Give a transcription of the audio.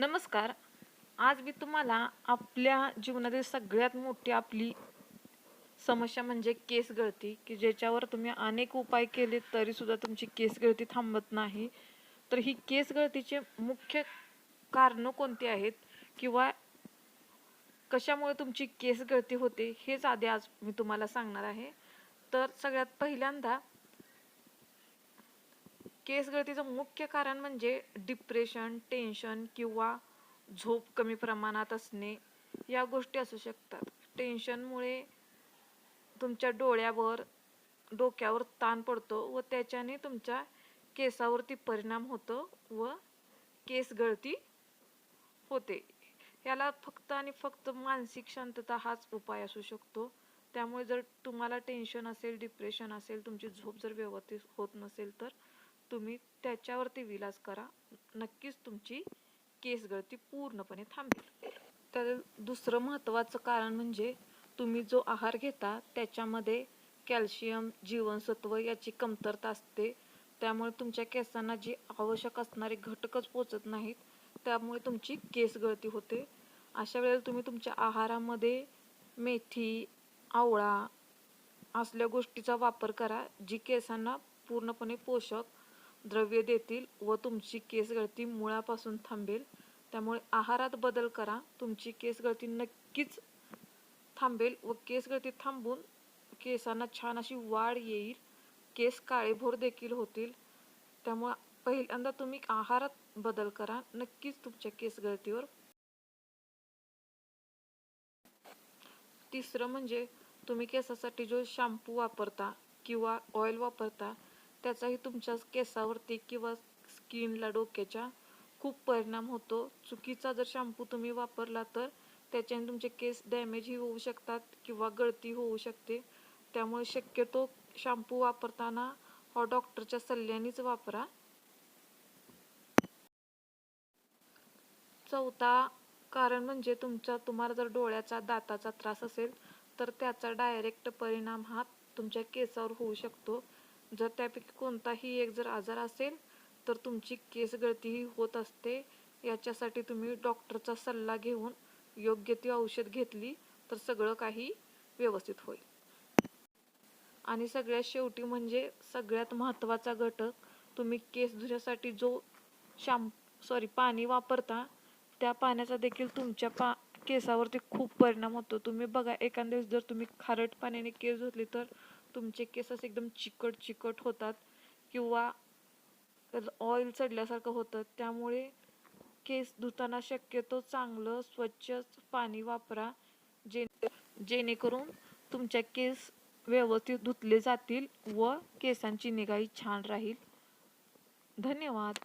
नमस्कार. आज मी तुम्हाला आपल्या जीवनातील सगळ्यात मोठी आपली समस्या म्हणजे केस गळती की ज्याच्यावर तुम्ही अनेक उपाय केले तरी सुद्धा तुमची केस गळती थांबत नाही. तर ही केस गळतीचे मुख्य कारणं कोणती आहेत? किंवा कशामुळे तुमची केस गळती होते? हेच आधी आज मी तुम्हाला सांगणार आहे. तर सगळ्यात पहिल्यांदा केस गळतीचं मुख्य कारण म्हणजे डिप्रेशन टेन्शन किंवा झोप कमी प्रमाणात असणे या गोष्टी असू शकतात. टेन्शनमुळे तुमच्या डोळ्यावर डोक्यावर ताण पडतो व त्याच्याने तुमच्या केसावरती परिणाम होतो व केस गळती होते. याला फक्त आणि फक्त मानसिक शांतता हाच उपाय असू शकतो. त्यामुळे जर तुम्हाला टेन्शन असेल डिप्रेशन असेल तुमची झोप जर व्यवस्थित होत नसेल तर तुम्ही त्याच्यावरती विलास करा. नक्कीच तुमची केस गळती पूर्णपणे थांबेल. तर दुसरं महत्त्वाचं कारण म्हणजे तुम्ही जो आहार घेता त्याच्यामध्ये कॅल्शियम जीवनसत्व याची कमतरता असते. त्यामुळे तुमच्या केसांना जी आवश्यक असणारे घटकच पोचत नाहीत त्यामुळे तुमची केस गळती होते. अशा वेळेला तुम्ही तुमच्या आहारामध्ये मेथी आवळा असल्या गोष्टीचा वापर करा जी केसांना पूर्णपणे पोषक द्रव्य देतील व तुमची केस गळती मुळापासून थांबेल. त्यामुळे आहारात बदल करा. तुमची केस गळती नक्कीच थांबेल व केस गळती थांबून केसांना छान अशी वाढ येईल. केस काळेभोर देखील होतील. त्यामुळे पहिल्यांदा तुम्ही आहारात बदल करा. नक्कीच तुमच्या केस गळतीवर तिसरं म्हणजे तुम्ही केसासाठी जो शॅम्पू वापरता किंवा ऑइल वापरता त्याचाही तुमच्या केसावरती किंवा स्किनला डोक्याच्या खूप परिणाम होतो. चुकीचा जर शॅम्पू तुम्ही वापरला तर त्याच्याने तुमचे केस डॅमेजही होऊ शकतात किंवा गळती होऊ शकते. त्यामुळे शक्यतो शॅम्पू वापरताना हा डॉक्टरच्या सल्ल्यानेच वापरा. चौथा कारण म्हणजे तुमचा तुम्हाला जर डोळ्याचा दाताचा त्रास असेल तर त्याचा डायरेक्ट परिणाम हा तुमच्या केसावर होऊ शकतो. जर त्यापैकी कोणताही एक जर आजार असेल तर तुमची केस गळतीही होत असते. याच्यासाठी तुम्ही डॉक्टरचा सल्ला घेऊन योग्य ती औषध घेतली तर सगळं काही व्यवस्थित होईल. आणि सगळ्यात शेवटी म्हणजे सगळ्यात महत्त्वाचा घटक तुम्ही केस धुण्यासाठी जो शाम सॉरी पाणी वापरता त्या पाण्याचा देखील तुमच्या पा केसावरती खूप परिणाम होतो. तुम्ही बघा एखाद्या वेळेस जर तुम्ही खारट पाण्याने केस धुतले तर तुमचे केस असे एकदम चिकट चिकट होतात किंवा ऑइल चढल्यासारखं होतं. त्यामुळे केस धुताना शक्यतो चांगलं स्वच्छ पाणी वापरा. जे जेणेकरून तुमच्या केस व्यवस्थित धुतले जातील व केसांची निगाही छान राहील. धन्यवाद.